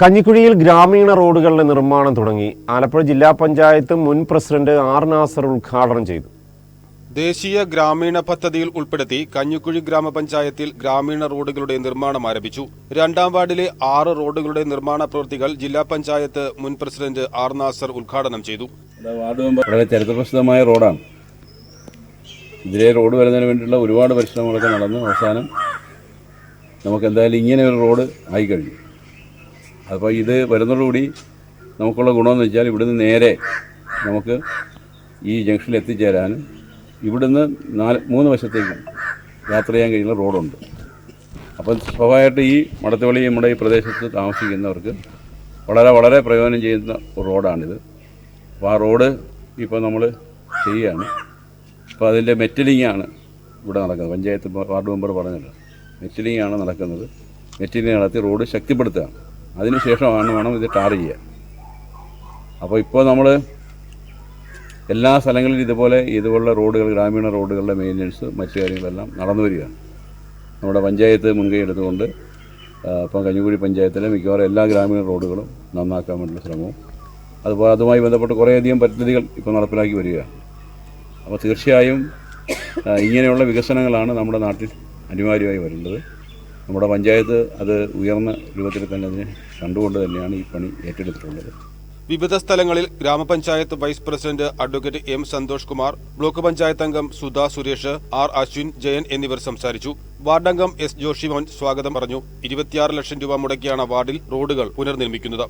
കഞ്ഞിക്കുഴിയിൽ ഗ്രാമീണ റോഡുകളുടെ നിർമ്മാണം തുടങ്ങി. ആലപ്പുഴ ജില്ലാ പഞ്ചായത്ത് മുൻ പ്രസിഡന്റ് ആർ നാസർ ഉദ്ഘാടനം ചെയ്തു. ദേശീയ ഗ്രാമീണ പദ്ധതിയിൽ ഉൾപ്പെടുത്തി കഞ്ഞിക്കുഴി ഗ്രാമപഞ്ചായത്തിൽ ഗ്രാമീണ റോഡുകളുടെ നിർമ്മാണം ആരംഭിച്ചു. രണ്ടാം വാർഡിലെ ആറ് റോഡുകളുടെ നിർമ്മാണ പ്രവൃത്തികൾ ജില്ലാ പഞ്ചായത്ത് മുൻ പ്രസിഡന്റ് ആർ നാസർ ഉദ്ഘാടനം ചെയ്തു. വളരെ ചരിത്രപ്രസിദ്ധമായ റോഡാണ്. ഇതിലെ റോഡ് വരുന്നതിന് വേണ്ടിയുള്ള ഒരുപാട് പരിശ്രമങ്ങളൊക്കെ നടന്നു. അവസാനം നമുക്ക് എന്തായാലും ഇങ്ങനെ ഒരു റോഡ് ആയിക്കഴിഞ്ഞു. അപ്പോൾ ഇത് വരുന്നതോടുകൂടി നമുക്കുള്ള ഗുണമെന്ന് വെച്ചാൽ ഇവിടുന്ന് നേരെ നമുക്ക് ഈ ജംഗ്ഷനിൽ എത്തിച്ചേരാനും ഇവിടുന്ന് നാല് മൂന്ന് വശത്തേക്കും യാത്ര ചെയ്യാൻ കഴിയുന്ന റോഡുണ്ട്. അപ്പം സ്വാഭാവികമായിട്ട് ഈ മടത്തുവളി നമ്മുടെ ഈ പ്രദേശത്ത് താമസിക്കുന്നവർക്ക് വളരെ വളരെ പ്രയോജനം ചെയ്യുന്ന ഒരു റോഡാണിത്. അപ്പോൾ ആ റോഡ് ഇപ്പോൾ നമ്മൾ ചെയ്യുകയാണ്. അപ്പോൾ അതിന്റെ മെറ്റലിങ്ങാണ് ഇവിടെ നടക്കുന്നത്. പഞ്ചായത്ത് വാർഡ് മെമ്പർ പറഞ്ഞല്ലോ മെറ്റലിങ്ങാണ് നടക്കുന്നത്. മെറ്റലിങ് നടത്തി റോഡ് ശക്തിപ്പെടുത്തുകയാണ്. അതിനുശേഷമാണ് വേണം ഇത് ടാർ ചെയ്യാൻ. അപ്പോൾ ഇപ്പോൾ നമ്മൾ എല്ലാ സ്ഥലങ്ങളിലും ഇതുപോലെ ഇതുപോലുള്ള റോഡുകൾ ഗ്രാമീണ റോഡുകളുടെ മെയിന്റനൻസ് മറ്റു കാര്യങ്ങളെല്ലാം നടന്നു വരികയാണ്. നമ്മുടെ പഞ്ചായത്ത് മുൻകൈ എടുത്തുകൊണ്ട് ഇപ്പം കഞ്ഞിക്കുഴി പഞ്ചായത്തിലെ മിക്കവാറും എല്ലാ ഗ്രാമീണ റോഡുകളും നന്നാക്കാൻ വേണ്ടിയുള്ള ശ്രമവും അതുപോലെ അതുമായി ബന്ധപ്പെട്ട് കുറേയധികം പദ്ധതികൾ ഇപ്പോൾ നടപ്പിലാക്കി വരികയാണ്. അപ്പോൾ തീർച്ചയായും ഇങ്ങനെയുള്ള വികസനങ്ങളാണ് നമ്മുടെ നാട്ടിൽ അനിവാര്യമായി വരുന്നത് നമ്മുടെ പഞ്ചായത്ത് അത് ഉയർന്ന രൂപത്തിൽ തന്നെ അതിനെ കണ്ടുകൊണ്ട് തന്നെയാണ് ഈ പണി ഏറ്റെടുത്തിട്ടുള്ളത്. വിവിധ സ്ഥലങ്ങളിൽ ഗ്രാമപഞ്ചായത്ത് vice president advocate M Santhosh Kumar block panchayat അംഗം സുധാ സുരേഷ് ആർ അശ്വിൻ ജയൻ എന്നിവർ സംസാരിച്ചു. വാർഡംഗം എസ് ജോഷിമോൻ സ്വാഗതം പറഞ്ഞു. ഇരുപത്തിയാറ് ലക്ഷം രൂപ മുടക്കിയാണ് വാർഡിൽ റോഡുകൾ പുനർനിർമ്മിക്കുന്നത്.